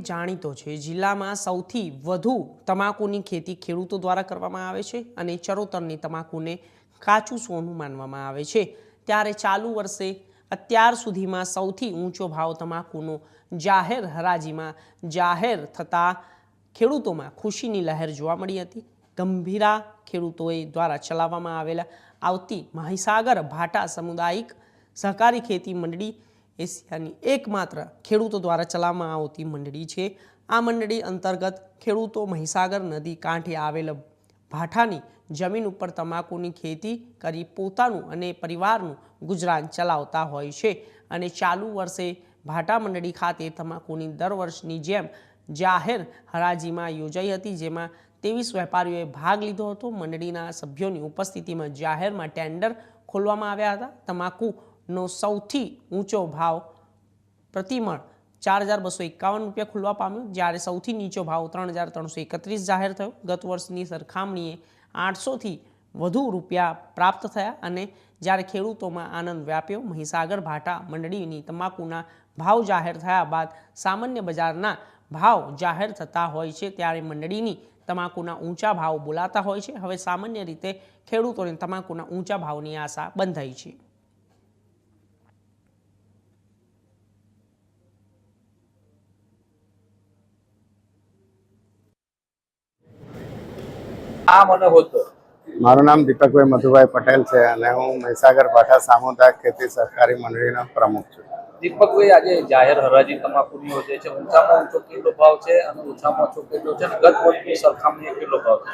જાણીતો છે. જિલ્લામાં સૌથી વધુ તમાકુની ખેતી ખેડૂતો દ્વારા કરવામાં આવે છે અને ચરોતરની તમાકુને કાચું સોનું માનવામાં આવે છે. ત્યારે ચાલુ વર્ષે અત્યાર સુધીમાં સૌથી ઊંચો ભાવ તમાકુનો જાહેર હરાજીમાં જાહેર થતાં ખેડૂતોમાં ખુશીની લહેર જોવા મળી હતી. ગંભીરા ખેડૂતોએ દ્વારા ચલાવવામાં આવેલા આવતી મહીસાગર ભાટા સામુદાયિક સહકારી ખેતી મંડળી એશિયાની એકમાત્ર ખેડૂતો દ્વારા ચલાવવામાં આવતી મંડળી છે. આ મંડળી અંતર્ગત ખેડૂતો મહીસાગર નદી કાંઠે આવેલ ભાઠાની જમીન ઉપર તમાકુની ખેતી કરી પોતાનું અને પરિવારનું ગુજરાન ચલાવતા હોય છે અને ચાલુ વર્ષે ભાટા મંડળી ખાતે તમાકુની દર વર્ષની જેમ જાહેર હરાજીમાં યોજાઈ હતી, જેમાં ત્રેવીસ વેપારીઓએ ભાગ લીધો હતો. મંડળીના સભ્યોની ઉપસ્થિતિમાં જાહેરમાં ટેન્ડર ખોલવામાં આવ્યા હતા. તમાકુનો સૌથી ઊંચો ભાવ પ્રતિમણ ચાર હજાર બસો એકાવન રૂપિયા ખુલવા પામ્યો. જ્યારે સૌથી નીચો ભાવ ત્રણ હજાર ત્રણસો એકત્રીસ જાહેર થયો. ગત વર્ષની સરખામણીએ આઠસોથી વધુ રૂપિયા પ્રાપ્ત થયા અને જ્યારે ખેડૂતોમાં આનંદ વ્યાપ્યો. મહીસાગર, ભાટા, મંડળીની તમાકુના ભાવ જાહેર થયા બાદ સામાન્ય બજારના ભાવ જાહેર થતા હોય છે. ત્યારે મંડળીની તમાકુના ઊંચા ભાવ બોલાતા હોય છે. હવે સામાન્ય રીતે ખેડૂતોને તમાકુના ઊંચા ભાવની આશા બંધાઈ છે. આ મને હોતો. મારું નામ દીપકભાઈ મધુભાઈ પટેલ છે અને હું મહીસાગર ભાઠા સામુદાયિક ખેતી સહકારી મંડળીનો પ્રમુખ છું. દીપકભાઈ આજે જાહેર હરાજી તમાકુની યોજે છે. ઊંચામાં ઊંચો કેટલો ભાવ છે અને ઊંચામાં ઓછો કેટલો છે અને ગત વર્ષની સરખામણીએ કેટલો ભાવ છે?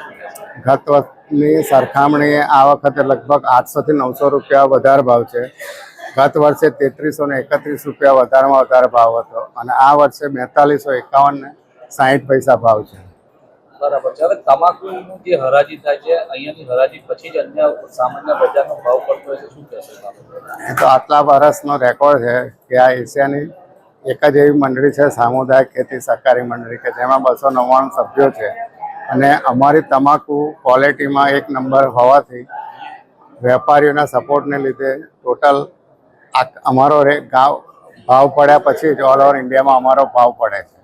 ગત વર્ષની સરખામણીએ આ વખતે લગભગ આઠસોથી નવસો રૂપિયા વધારે ભાવ છે. ગત વર્ષે તેત્રીસો ને એકત્રીસ રૂપિયા વધારેમાં વધારે ભાવ હતો અને આ વર્ષે બેતાલીસો એકાવન ને સાહીઠ પૈસા ભાવ છે. બરાબર છે. હવે તમાકુનું જે હરાજી થાય છે, અહીંયાની હરાજી પછી જ અન્ય સામાન્ય બજારનો ભાવ પડતો હોય છે, શું કહેશો એ તો આટલા વર્ષનો રેકોર્ડ છે કે આ એશિયાની એક જ એવી મંડળી છે, સામુદાયિક ખેતી સહકારી મંડળી, કે જેમાં બસો નવ્વાણું સભ્યો છે. અને અમારી તમાકુ ક્વોલિટીમાં એક નંબર હોવાથી વેપારીઓના સપોર્ટને લીધે ટોટલ અમારો ગાવ, ભાવ પડ્યા પછી જ ઓલ ઓવર ઇન્ડિયામાં અમારો ભાવ પડે છે.